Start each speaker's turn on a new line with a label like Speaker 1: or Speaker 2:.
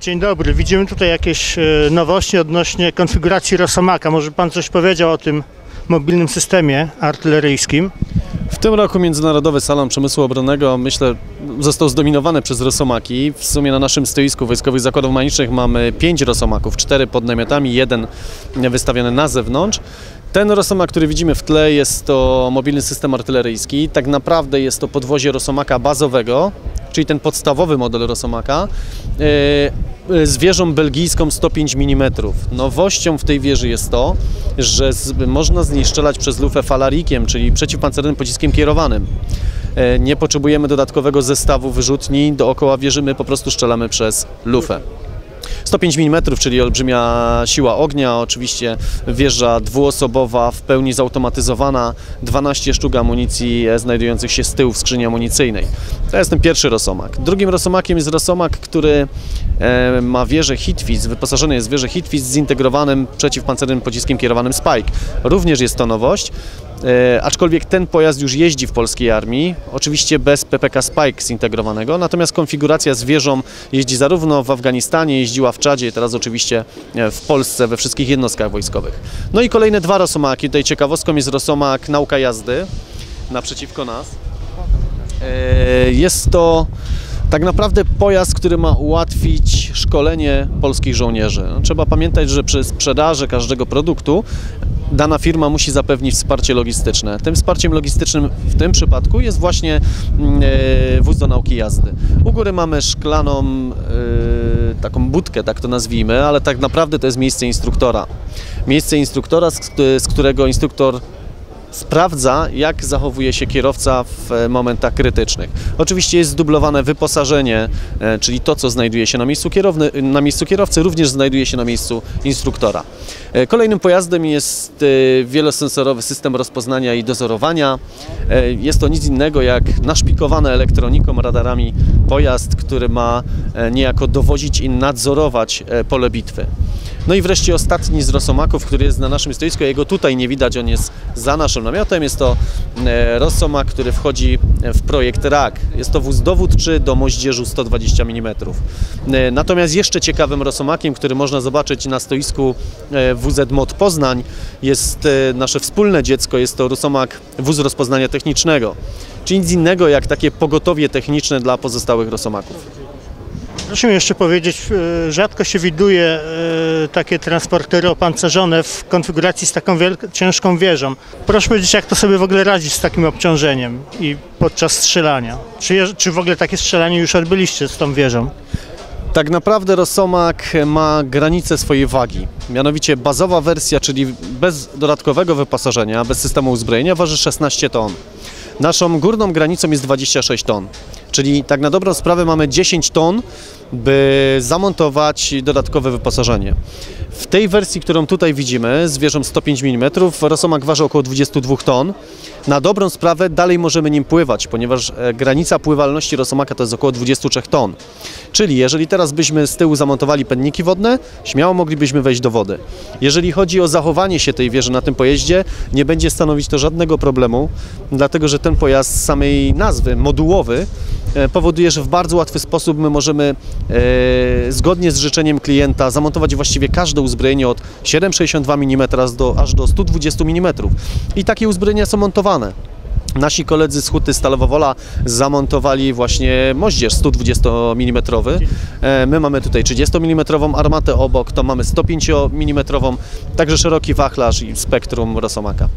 Speaker 1: Dzień dobry. Widzimy tutaj jakieś e, nowości odnośnie konfiguracji Rosomaka. Może pan coś powiedział o tym mobilnym systemie artyleryjskim?
Speaker 2: W tym roku Międzynarodowy Salon Przemysłu Obronnego, myślę, został zdominowany przez Rosomaki. W sumie na naszym stoisku Wojskowych Zakładów Manicznych mamy pięć Rosomaków, cztery pod namiotami, jeden wystawiony na zewnątrz. Ten Rosomak, który widzimy w tle, jest to mobilny system artyleryjski. Tak naprawdę jest to podwozie Rosomaka bazowego, czyli ten podstawowy model Rosomaka, e, e, z wieżą belgijską 105 mm. Nowością w tej wieży jest to, że można z niej strzelać przez lufę falarikiem, czyli przeciwpancernym pociskiem kierowanym. E, Nie potrzebujemy dodatkowego zestawu wyrzutni dookoła wieży, my po prostu strzelamy przez lufę. 105 mm, czyli olbrzymia siła ognia, oczywiście wieża dwuosobowa, w pełni zautomatyzowana, 12 sztuk amunicji znajdujących się z tyłu w skrzyni amunicyjnej. To jest ten pierwszy Rosomak. Drugim Rosomakiem jest Rosomak, który e, ma wieżę Hitfist, wyposażony jest w wieżę Hitfist z zintegrowanym przeciwpancernym pociskiem kierowanym Spike. Również jest to nowość. E, aczkolwiek ten pojazd już jeździ w polskiej armii, oczywiście bez PPK Spike zintegrowanego, natomiast konfiguracja z wieżą jeździ zarówno w Afganistanie, jeździła w Czadzie, teraz oczywiście e, w Polsce, we wszystkich jednostkach wojskowych. No i kolejne dwa Rosomaki, tutaj ciekawostką jest Rosomak Nauka Jazdy naprzeciwko nas. E, Jest to tak naprawdę pojazd, który ma ułatwić szkolenie polskich żołnierzy. No, trzeba pamiętać, że przy sprzedaży każdego produktu dana firma musi zapewnić wsparcie logistyczne. Tym wsparciem logistycznym w tym przypadku jest właśnie mm, e, wóz do nauki jazdy. U góry mamy szklaną e, taką budkę, tak to nazwijmy, ale tak naprawdę to jest miejsce instruktora. Miejsce instruktora, z, z którego instruktor sprawdza, jak zachowuje się kierowca w e, momentach krytycznych. Oczywiście jest zdublowane wyposażenie, e, czyli to, co znajduje się na miejscu, kierowny, na miejscu kierowcy, również znajduje się na miejscu instruktora. E, Kolejnym pojazdem jest wielosensorowy system rozpoznania i dozorowania. Jest to nic innego jak naszpikowany elektroniką, radarami pojazd, który ma niejako dowozić i nadzorować pole bitwy. No i wreszcie ostatni z Rosomaków, który jest na naszym stoisku, jego tutaj nie widać, on jest za naszym namiotem. Jest to e, Rosomak, który wchodzi w projekt RAK. Jest to wóz dowódczy do moździerzu 120 mm. E, Natomiast jeszcze ciekawym Rosomakiem, który można zobaczyć na stoisku e, WZ Mod Poznań, jest nasze wspólne dziecko, jest to Rosomak wóz rozpoznania technicznego. Czyli nic innego jak takie pogotowie techniczne dla pozostałych Rosomaków.
Speaker 1: Proszę jeszcze powiedzieć, e, rzadko się widuje e, takie transportery opancerzone w konfiguracji z taką ciężką wieżą. Proszę powiedzieć, jak to sobie w ogóle radzić z takim obciążeniem i podczas strzelania? Czy, czy w ogóle takie strzelanie już odbyliście z tą wieżą?
Speaker 2: Tak naprawdę Rosomak ma granicę swojej wagi. Mianowicie bazowa wersja, czyli bez dodatkowego wyposażenia, bez systemu uzbrojenia, waży 16 ton. Naszą górną granicą jest 26 ton. Czyli tak na dobrą sprawę mamy 10 ton, by zamontować dodatkowe wyposażenie. W tej wersji, którą tutaj widzimy, z wieżą 105 mm, Rosomak waży około 22 ton. Na dobrą sprawę dalej możemy nim pływać, ponieważ e, granica pływalności Rosomaka to jest około 23 ton. Czyli jeżeli teraz byśmy z tyłu zamontowali penniki wodne, śmiało moglibyśmy wejść do wody. Jeżeli chodzi o zachowanie się tej wieży na tym pojeździe, nie będzie stanowić to żadnego problemu, dlatego że ten pojazd z samej nazwy, modułowy, powoduje, że w bardzo łatwy sposób my możemy e, zgodnie z życzeniem klienta zamontować właściwie każde uzbrojenie od 7,62 mm do, aż do 120 mm. I takie uzbrojenia są montowane. Nasi koledzy z Huty Stalowa Wola zamontowali właśnie moździerz 120 mm. E, My mamy tutaj 30 mm armatę obok, to mamy 105 mm, także szeroki wachlarz i spektrum Rosomaka.